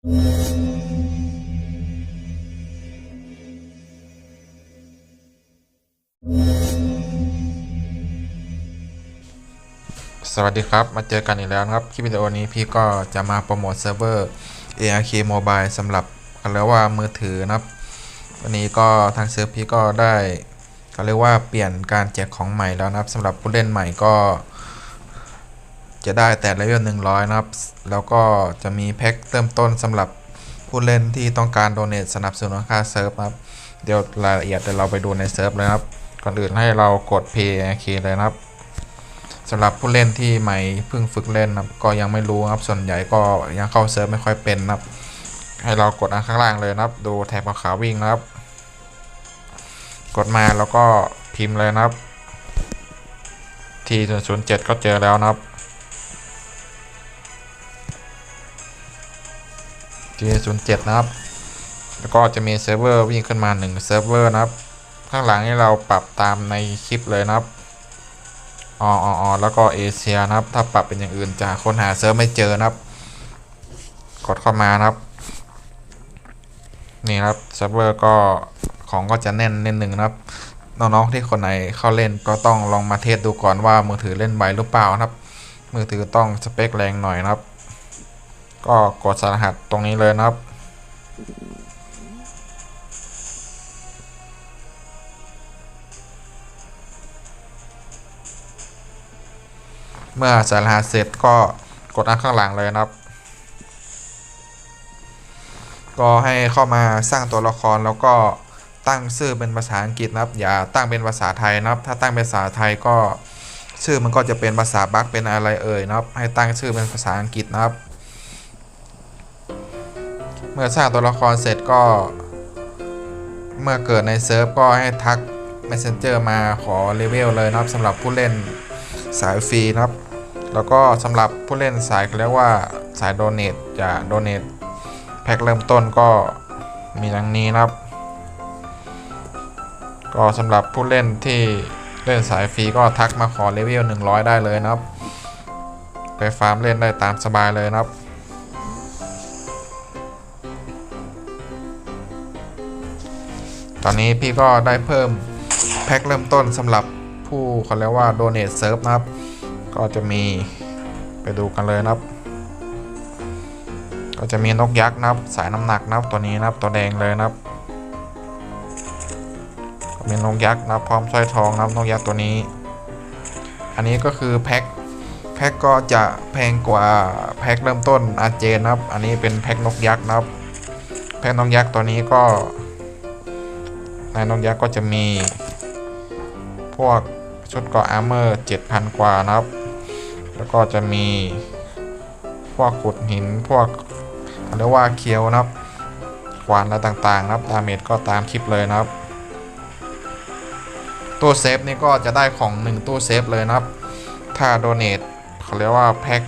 สวัสดีครับ มาเจอกันอีกแล้วครับ คลิปวิดีโอนี้พี่ก็จะมาโปรโมทเซิร์ฟเวอร์ ARK Mobile สำหรับเขาเรียกว่ามือถือนะครับ วันนี้ก็ทางเซิร์ฟพี่ก็ได้เขาเรียกว่าเปลี่ยนการแจกของใหม่แล้วนะครับสำหรับผู้เล่นใหม่ก็ จะได้แต่เลเวล100 นะครับ แล้วก็จะมีแพ็คเริ่มต้นสำหรับผู้เล่นที่ต้องการโดเนทสนับสนุนค่าเซิร์ฟนะครับ เดี๋ยวรายละเอียดเดี๋ยวเราไปดูในเซิร์ฟเลยครับ ก่อนอื่นให้เรากด Pay ARK เลยนะครับสำหรับผู้เล่นที่ใหม่เพิ่งฝึกเล่นนะครับก็ยังไม่รู้ครับส่วนใหญ่ก็ยังเข้าเซิร์ฟไม่ค่อยเป็นครับ ให้เรากดอันข้างล่างเลยนะครับ ดูแถบขาววิ่งนะครับ กดมาแล้วก็พิมพ์เลยนะครับทีศูนย์เจ็ดก็เจอแล้วนะครับ ทีศูนเจ็ดนะครับ แล้วก็จะมีเซิร์ฟเวอร์วิ่งขึ้นมาหนึ่งเซิร์ฟเวอร์นะครับ ข้างหลังให้เราปรับตามในคลิปเลยนะครับออออแล้วก็เอเชียนะครับ ถ้าปรับเป็นอย่างอื่นจะค้นหาเซิร์ฟไม่เจอนะครับ กดเข้ามานะครับ นี่ครับเซิร์ฟเวอร์ก็ของก็จะแน่นนิดหนึ่งนะครับน้องๆที่คนไหนเข้าเล่นก็ต้องลองมาเทสดูก่อนว่ามือถือเล่นไหวหรือเปล่านะครับ มือถือต้องสเปคแรงหน่อยนะครับ ก็กดสารหัสตรงนี้เลยนะครับ เมื่อส่รหัสเสร็จก็กดอันข้างหลังเลยนะครับ ก็ให้เข้ามาสร้างตัวละครแล้วก็ตั้งชื่อเป็นภาษาอังกฤษนะครับ อย่าตั้งเป็นภาษาไทยนะครับ ถ้าตั้งเป็นภาษาไทยก็ชื่อมันก็จะเป็นภาษาบั๊กเป็นอะไรเอ่ยนะครับ ให้ตั้งชื่อเป็นภาษาอังกฤษนะครับ เมื่อสร้างตัวละครเสร็จก็ เมื่อเกิดในเซิร์ฟก็ให้ทัก Messenger มาขอเลเวลเลยนะครับสำหรับผู้เล่นสายฟรีนะครับ แล้วก็สำหรับผู้เล่นสายเขาเรียกว่าสายโดเนทจะโดเนทแพ็คเริ่มต้นก็มีดังนี้นะครับ ก็สำหรับผู้เล่นที่เล่นสายฟรีก็ทักมาขอเลเวล100 ได้เลยนะครับ ไปฟาร์มเล่นได้ตามสบายเลยนะครับ ตอนนี้พี่ก็ได้เพิ่มแพ็คเริ่มต้นสำหรับผู้เขาเรียกว่า donate serve นะครับ ก็จะมีไปดูกันเลยนะครับ ก็จะมีนกยักษ์นะครับ สายน้ำหนักนะครับตัวนี้นะครับตัวแดงเลยนะครับมีนกยักษ์นะครับพร้อมสร้อยทองนะครับนกยักษ์ตัวนี้ อันนี้ก็คือแพ็คแพ็คก็จะแพงกว่าแพ็คเริ่มต้นอาเจนนะครับ อันนี้เป็นแพ็คนกยักษ์นะครับ แพ็คนกยักษ์ตัวนี้ก็ ในนกยักษ์ก็จะมี พวกชุดเกราะอาร์เมอร์7,000กว่านะครับ แล้วก็จะมี พวกขุดหินพวกเรียกว่าเคียวนะครับขวานอะไรต่างๆนะครับดาเมจก็ตามคลิปเลยนะครับตู้เซฟนี่ก็จะได้ของ 1 ตู้เซฟเลยนะครับ ถ้าโดเนทเขาเรียกว่าแพ็ค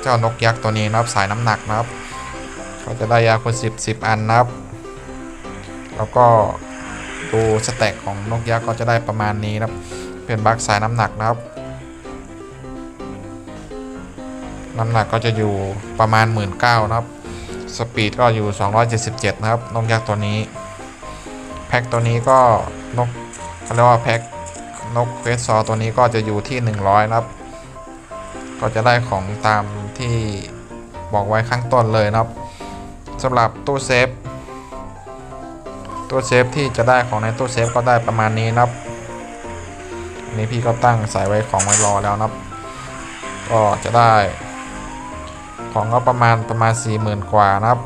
เจ้านกยักษ์ตัวนี้นะครับสายน้ำหนักนะครับก็จะได้ยาคน10 10 อันนะครับ แล้วก็ ดูสแต็กของนกยักษ์ก็จะได้ประมาณนี้นะครับ เป็นบัคสายน้ำหนักนะครับ น้ำหนักก็จะอยู่ประมาณ 1 9ื่นนะครับ สปีดก็อยู่ 277 นะครับ นกยักษ์ตัวนี้ แพ็คตัวนี้ก็นกเขาเรียกว่าแพ็คนกเฟสซอตัวนี้ก็จะอยู่ที่ 100 นะครับ ก็จะได้ของตามที่บอกไว้ข้างต้นเลยนะครับสำหรับตู้เซฟ ตู้เซฟที่จะได้ของในตู้เซฟก็ได้ประมาณนี้นะครับอันนี้พี่ก็ตั้งใส่ไว้ของไว้รอแล้วนะครับ ก็จะได้ ของก็ประมาณประมาณ40,000กว่านะครับ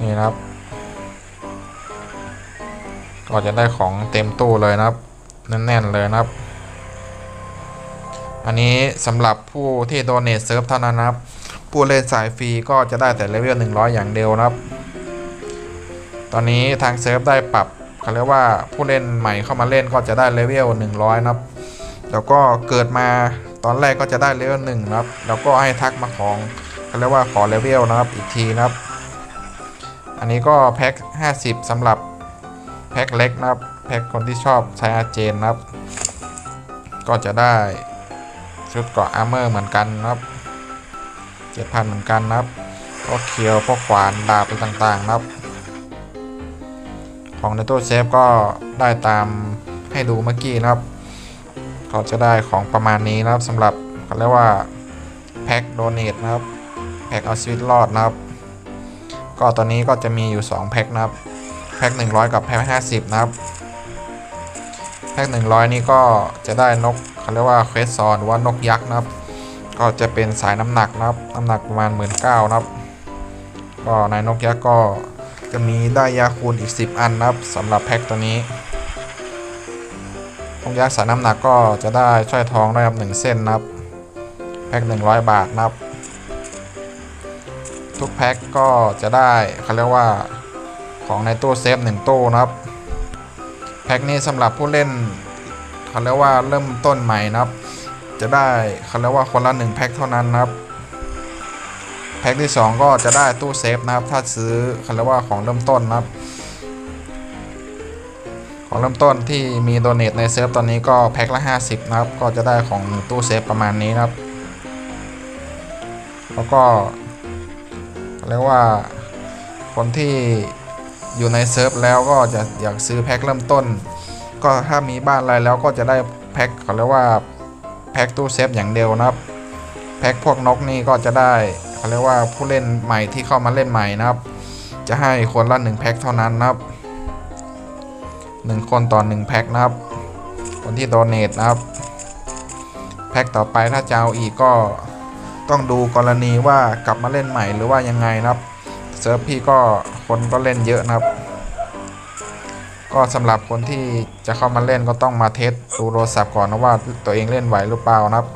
นี่นะครับ ก็จะได้ของเต็มตู้เลยนะครับแน่นๆเลยนะครับ อันนี้สำหรับผู้ที่โดเนทเซิร์ฟเท่านั้นนะครับ ผู้เล่นสายฟรีก็จะได้แต่เลเวล100 อย่างเดียวนะครับ อนนี้ทางเซิร์ฟได้ปรับเขาเรียกว่าผู้เล่นใหม่เข้ามาเล่นก็จะได้เลเวล100นะครับแล้วก็เกิดมาตอนแรกก็จะได้เลเวล1นะครับ แล้วก็ให้ทักมาของเขาเรียกว่าขอเลเวลนะครับอีกทีนะครับ อันนี้ก็แพ็ค50สำหรับแพ็คเล็กนะครับ แพ็คคนที่ชอบใช้อาเจนนะครับ ก็จะได้ชุดเกราะอาร์เมอร์เหมือนกันนะครับ7,000เหมือนกันนะครับแพวกเคียวพวกขวานดาบอะไรต่างๆนะครับ ของในตู้เซฟก็ได้ตามให้ดูเมื่อกี้นะครับ ก็จะได้ของประมาณนี้นะครับสำหรับเขาเรียกว่าแพ็คโดเนทนะครับ แพ็คเอาชีวิตรอดนะครับ ก็ตอนนี้ก็จะมีอยู่ 2 แพ็คนะครับ แพ็ค100 กับแพ็ค50 นะครับ แพ็ค100 นี่ก็จะได้นกเขาเรียกว่าเควสซอนหรือว่านกยักษ์นะครับ ก็จะเป็นสายน้ำหนักนะครับ น้ำหนักประมาณ 1 9ื่นนะครับ ก็ในนกยักษ์ก็ จะมีได้ยาคูณอีก 10 อันนะครับสำหรับแพ็คตัวนี้นกยักษ์สายน้ำหนักก็จะได้ช่อยทองได้ครับหนึ่งเส้นนะครับ แพ็ค 100 บาทนะครับ ทุกแพ็คก็จะได้เขาเรียกว่าของในตู้เซฟหนึ่งตู้นะครับ แพ็คนี้สำหรับผู้เล่นเขาเรียกว่าเริ่มต้นใหม่นะครับ จะได้เขาเรียกว่าคนละหนึ่งแพ็คเท่านั้นนะครับ แพ็คที่ 2 ก็จะได้ตู้เซฟนะครับ ถ้าซื้อเขาเรียกว่าของเริ่มต้นนะครับ ของเริ่มต้นที่มีโดเนทในเซิร์ฟตอนนี้ก็แพ็คละ 50 นะครับ ก็จะได้ของตู้เซฟประมาณนี้นะครับ แล้วก็เรียกว่าคนที่อยู่ในเซิร์ฟแล้วก็จะอยากซื้อแพ็คเริ่มต้น ก็ถ้ามีบ้านอะไรแล้วก็จะได้แพ็คเขาเรียกว่าแพ็คตู้เซฟอย่างเดียวนะครับ แพ็คพวกนกนี่ก็จะได้ เขาเรียกว่าผู้เล่นใหม่ที่เข้ามาเล่นใหม่นะครับ จะให้คนละ1แพ็คเท่านั้นนะครับ1คนต่อ1แพ็คนะครับ คนที่โดเนทนะครับ แพ็คต่อไปถ้าจะเอาอีกก็ต้องดูกรณีว่ากลับมาเล่นใหม่หรือว่ายังไงนะครับเซิร์ฟพี่ก็คนก็เล่นเยอะนะครับ ก็สำหรับคนที่จะเข้ามาเล่นก็ต้องมาเทสดูโทรศัพท์ก่อนนะว่าตัวเองเล่นไหวหรือเปล่านะครับ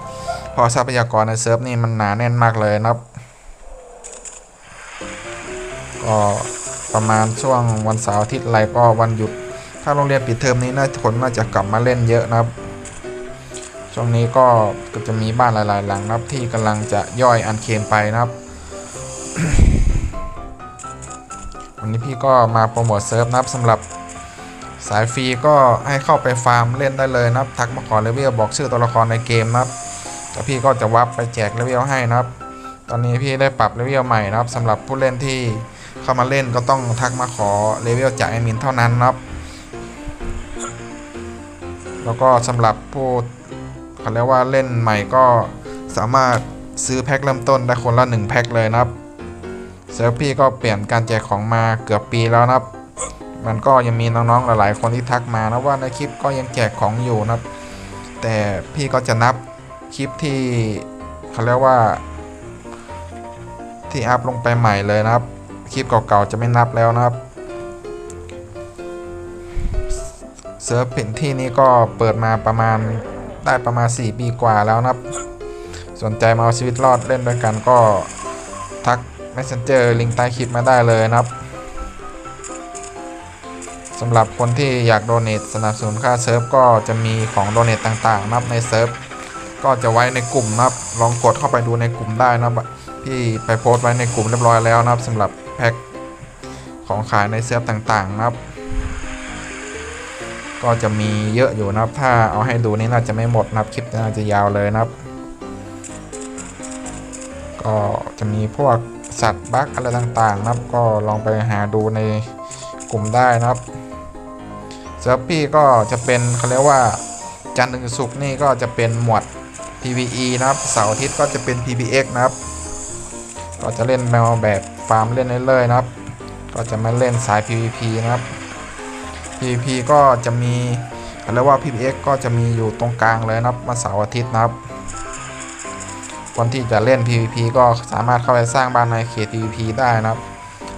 เพราะทรัพยากรในเซิร์ฟนี่มันหนาแน่นมากเลยนะครับ ก็ประมาณช่วงวันเสาร์อาทิตย์อะไรก็วันหยุด ถ้าโรงเรียนปิดเทอมนี้น่าคนน่าจะกลับมาเล่นเยอะนะครับ ช่วงนี้ก็ก็จะมีบ้านหลายๆหลังนะครับที่กำลังจะย่อยอันเคนไปนะครับ วันนี้พี่ก็มาโปรโมทเซิร์ฟนะครับสำหรับสายฟรีก็ให้เข้าไปฟาร์มเล่นได้เลยนะครับ ทักมาขอเลเวลบอกชื่อตัวละครในเกมนะครับแล้วพี่ก็จะวับไปแจกเลเวลให้นะครับ ตอนนี้พี่ได้ปรับเลเวลใหม่นะครับสำหรับผู้เล่นที่ เข้ามาเล่นก็ต้องทักมาขอเลเวลจากแอดมินเท่านั้นนะครับ แล้วก็สำหรับผู้เขาเรียกว่าเล่นใหม่ก็สามารถซื้อแพ็คเริ่มต้นได้คนละ 1 แพ็คเลยนะครับเซิร์ฟพี่ก็เปลี่ยนการแจกของมาเกือบปีแล้วนะครับ มันก็ยังมีน้องๆหลาย ๆ คนที่ทักมานะว่าในคลิปก็ยังแจกของอยู่นะครับ แต่พี่ก็จะนับคลิปที่เขาเรียกว่า ที่อัพลงไปใหม่เลยนะครับ คลิปเก่าๆจะไม่นับแล้วนะครับเซิร์ฟเพนที่นี้ก็เปิดมาประมาณได้ประมาณ 4 ปีกว่าแล้วนะครับ สนใจมาเอาชีวิตรอดเล่นด้วยกันก็ทัก Messenger ลิงก์ใต้คลิปมาได้เลยนะครับสำหรับคนที่อยากโดเนทสนับสนุนค่าเซิร์ฟก็จะมีของโดเนทต่างๆ นับในเซิร์ฟก็จะไว้ในกลุ่มนะครับลองกดเข้าไปดูในกลุ่มได้นะครับ พี่ไปโพสต์ไว้ในกลุ่มเรียบร้อยแล้วนะครับสำหรับแพ็คของขายในเซฟต่างๆนะครับ ก็จะมีเยอะอยู่นะครับ ถ้าเอาให้ดูนี่น่าจะไม่หมดนะครับคลิปน่าจะยาวเลยนะครับ ก็จะมีพวกสัตว์บั๊กอะไรต่างๆ นะครับ ก็ลองไปหาดูในกลุ่มได้นะครับเซิร์ฟพี่ก็จะเป็นเขาเรียกว่าจันทร์ถึงศุกร์นี่ก็จะเป็นหมวด PVE นะครับเสาร์อาทิตย์ก็จะเป็น PVX นะครับ ก็จะเล่นแมวแบบฟาร์มเล่นเรื่อยๆนะครับ ก็จะไม่เล่นสาย PVP นะครับ PVP ก็จะมีเขาเรียกว่า PVX ก็จะมีอยู่ตรงกลางเลยนะครับมาเสาร์อาทิตย์นะครับ คนที่จะเล่น PVP ก็สามารถเข้าไปสร้างบ้านในเขต PVP ได้นะครับ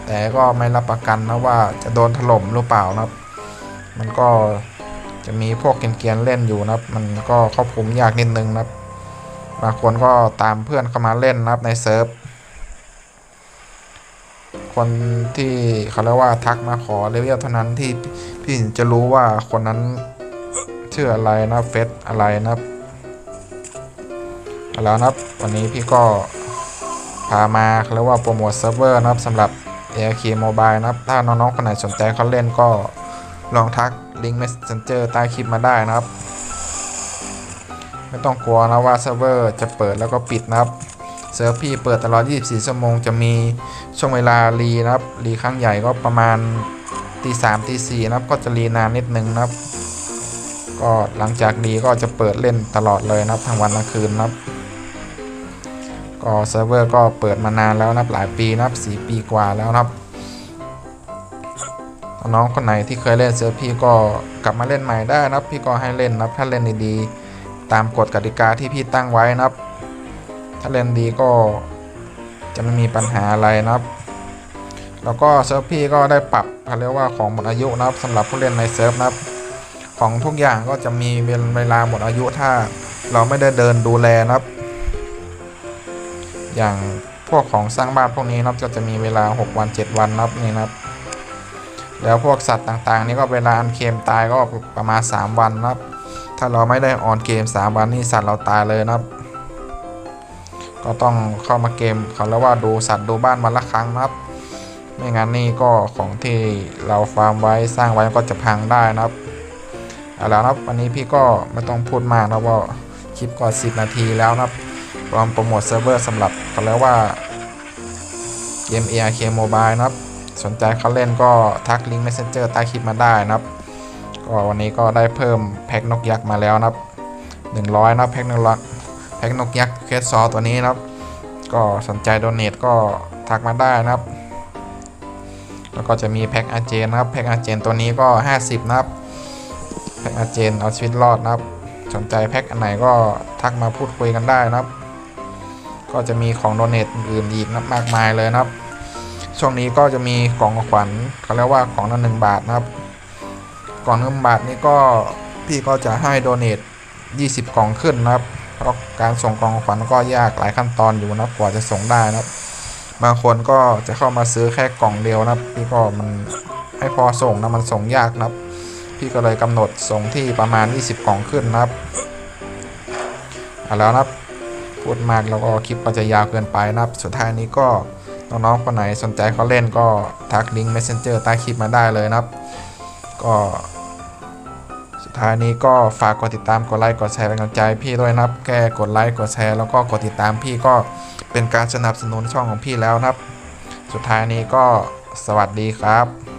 แต่ก็ไม่รับประกันนะว่าจะโดนถล่มหรือเปล่านะครับ มันก็จะมีพวกเกียนๆเล่นอยู่นะครับ มันก็ควบคุมยากนิดนึงนะครับ บางคนก็ตามเพื่อนเข้ามาเล่นนะครับในเซิร์ฟ คนที่เขาเรียกว่าทักมาขอเลเวลเท่านั้นที่พี่จะรู้ว่าคนนั้นชื่ออะไรนะเฟซอะไรนะครับแล้วนะครับวันนี้พี่ก็พามาเขาเรียกว่าโปรโมทเซิร์ฟเวอร์นะครับสำหรับ ARK Mobile นะครับ ถ้าน้องๆคนไหนสนใจเขาเล่นก็ลองทักลิงก์ Messenger ใต้คลิปมาได้นะครับ ไม่ต้องกลัวนะว่าเซิร์ฟเวอร์จะเปิดแล้วก็ปิดนะครับ เซิร์ฟพี่เปิดตลอด 24 ชั่วโมงจะมี ช่วงเวลารีนะครับรีครั้งใหญ่ก็ประมาณตีสามตีสี่นะครับก็จะรีนานนิดนึงนะครับ ก็หลังจากรีก็จะเปิดเล่นตลอดเลยนะครับทั้งวันทั้งคืนนะครับก็เซิร์ฟเวอร์ก็เปิดมานานแล้วนะครับหลายปีนะครับสี่ปีกว่าแล้วนะครับน้องคนไหนที่เคยเล่นเซิร์ฟพี่ก็กลับมาเล่นใหม่ได้นะครับ พี่ก็ให้เล่นนะครับถ้าเล่นดีๆตามกฎกติกาที่พี่ตั้งไว้นะครับ ถ้าเล่นดีก็ จะไม่มีปัญหาอะไรนะครับ แล้วก็เซิร์ฟพี่ก็ได้ปรับเขาเรียกว่าของหมดอายุนะครับสำหรับผู้เล่นในเซิร์ฟนะครับ ของทุกอย่างก็จะมีเวลาหมดอายุถ้าเราไม่ได้เดินดูแลนะครับ อย่างพวกของสร้างบ้านพวกนี้นะครับก็จะมีเวลา 6 วัน 7 วันนะครับนี่นะครับ แล้วพวกสัตว์ต่างๆ นี่ก็เวลาอันเคมตายก็ประมาณ 3 วันนะครับ ถ้าเราไม่ได้ออนเกม 3 วันนี่สัตว์เราตายเลยนะครับ ก็ต้องเข้ามาเกมเขาเรียกว่าดูสัตว์ดูบ้านวันละครั้งนะครับ ไม่งั้นนี่ก็ของที่เราฟาร์มไว้สร้างไว้ก็จะพังได้นะครับเอาแล้วนะครับวันนี้พี่ก็ไม่ต้องพูดมากนะว่าคลิปก็10 นาทีแล้วนะครับรอมโปรโมทเซิร์ฟเวอร์สำหรับเขาเรียกว่าเกม ARK Mobile นะครับ สนใจเขาเล่นก็ทักลิงก์ Messenger ใต้คลิปมาได้นะครับ ก็วันนี้ก็ได้เพิ่มแพ็กนกยักษ์มาแล้วนะครับ 100นะแพ็กนกยักษ์แพ็กนกยักษ์เคสซอตัวนี้นะครับ ก็สนใจโดเนทก็ทักมาได้นะครับ แล้วก็จะมีแพ็กอาเจนนะครับ แพ็กอาเจนตัวนี้ก็ 50 นะครับ แพ็กอาเจนเอาชีวิตรอดนะครับ สนใจแพ็กอันไหนก็ทักมาพูดคุยกันได้นะครับ ก็จะมีของโดเนทอื่นอีกนะมากมายเลยนะครับ ช่วงนี้ก็จะมีกล่องของขวัญเขาเรียกว่าของละหนึ่งบาทนะครับ กล่องหนึ่งบาทนี้ก็พี่ก็จะให้โดเนท20 กล่องขึ้นนะครับ ราะการส่งกล่องขวัญก็ยากหลายขั้นตอนอยู่นะกว่าจะส่งได้นะบางคนก็จะเข้ามาซื้อแค่กล่องเดียวนะพี่ก็มันไม่พอส่งนะมันส่งยากนะพี่ก็เลยกำหนดส่งที่ประมาณ 20 กล่องขึ้นนะครับเอาแล้วนะพูดมากแล้วก็คลิปก็จะยาวเกินไปนะครับสุดท้ายนี้ก็น้องๆคนไหนสนใจเขาเล่นก็ทักลิงก์ Messenger ใต้คลิปมาได้เลยนะครับ ก็ สุดท้ายนี้ก็ฝากกดติดตาม กดไลค์ กดแชร์เป็นกำลังใจพี่ด้วยนะครับ แค่กดไลค์ กดแชร์ แล้วก็กดติดตามพี่ก็เป็นการสนับสนุนช่องของพี่แล้วนะครับ สุดท้ายนี้ก็สวัสดีครับ